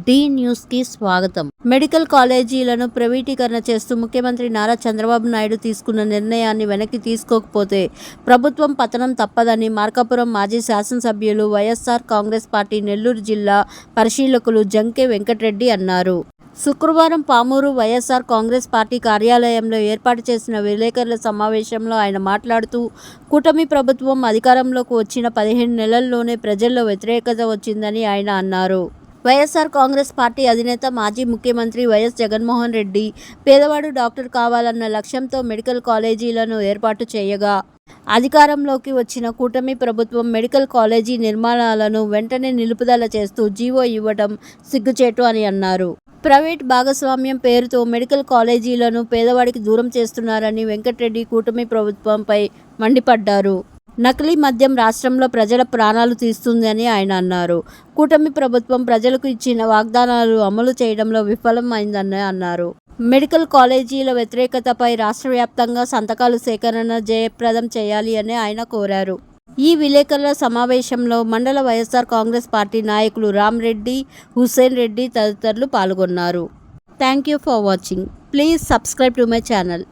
D న్యూస్కి స్వాగతం. Medical కాలేజీలను ప్రైవేటీకరణ చేస్తూ ముఖ్యమంత్రి నారా చంద్రబాబు నాయుడు తీసుకున్న నిర్ణయాన్ని వెనక్కి తీసుకోకపోతే ప్రభుత్వం పతనం తప్పదని మార్కాపురం మాజీ శాసనసభ్యులు వైఎస్ఆర్ కాంగ్రెస్ పార్టీ నెల్లూరు జిల్లా పరిశీలకులు జంకే వెంకటరెడ్డి అన్నారు. శుక్రవారం పామూరు వైఎస్ఆర్ కాంగ్రెస్ పార్టీ కార్యాలయంలో ఏర్పాటు చేసిన విలేకరుల సమావేశంలో ఆయన మాట్లాడుతూ కూటమి ప్రభుత్వం అధికారంలోకి వచ్చిన పదిహేను నెలల్లోనే ప్రజల్లో వ్యతిరేకత వచ్చిందని ఆయన అన్నారు. వైఎస్ఆర్ కాంగ్రెస్ పార్టీ అధినేత మాజీ ముఖ్యమంత్రి వైఎస్ జగన్మోహన్ రెడ్డి పేదవాడు డాక్టర్ కావాలన్న లక్ష్యంతో మెడికల్ కాలేజీలను ఏర్పాటు చేయగా అధికారంలోకి వచ్చిన కూటమి ప్రభుత్వం మెడికల్ కాలేజీ నిర్మాణాలను వెంటనే నిలుపుదల చేస్తూ జీవో ఇవ్వడం సిగ్గుచేటు అని అన్నారు. ప్రైవేట్ భాగస్వామ్యం పేరుతో మెడికల్ కాలేజీలను పేదవాడికి దూరం చేస్తున్నారని వెంకటరెడ్డి కూటమి ప్రభుత్వంపై మండిపడ్డారు. నకిలీ మద్యం రాష్ట్రంలో ప్రజల ప్రాణాలు తీస్తుందని ఆయన అన్నారు. కూటమి ప్రభుత్వం ప్రజలకు ఇచ్చిన వాగ్దానాలు అమలు చేయడంలో విఫలమైందని అన్నారు. మెడికల్ కాలేజీల వ్యతిరేకతపై రాష్ట్ర వ్యాప్తంగా సంతకాలు సేకరణ జయప్రదం చేయాలి అని ఆయన కోరారు. ఈ విలేకరుల సమావేశంలో మండల వైఎస్ఆర్ కాంగ్రెస్ పార్టీ నాయకులు రామ్ రెడ్డి హుసేన్ రెడ్డి తదితరులు పాల్గొన్నారు. Thank you for watching. Please subscribe to my channel.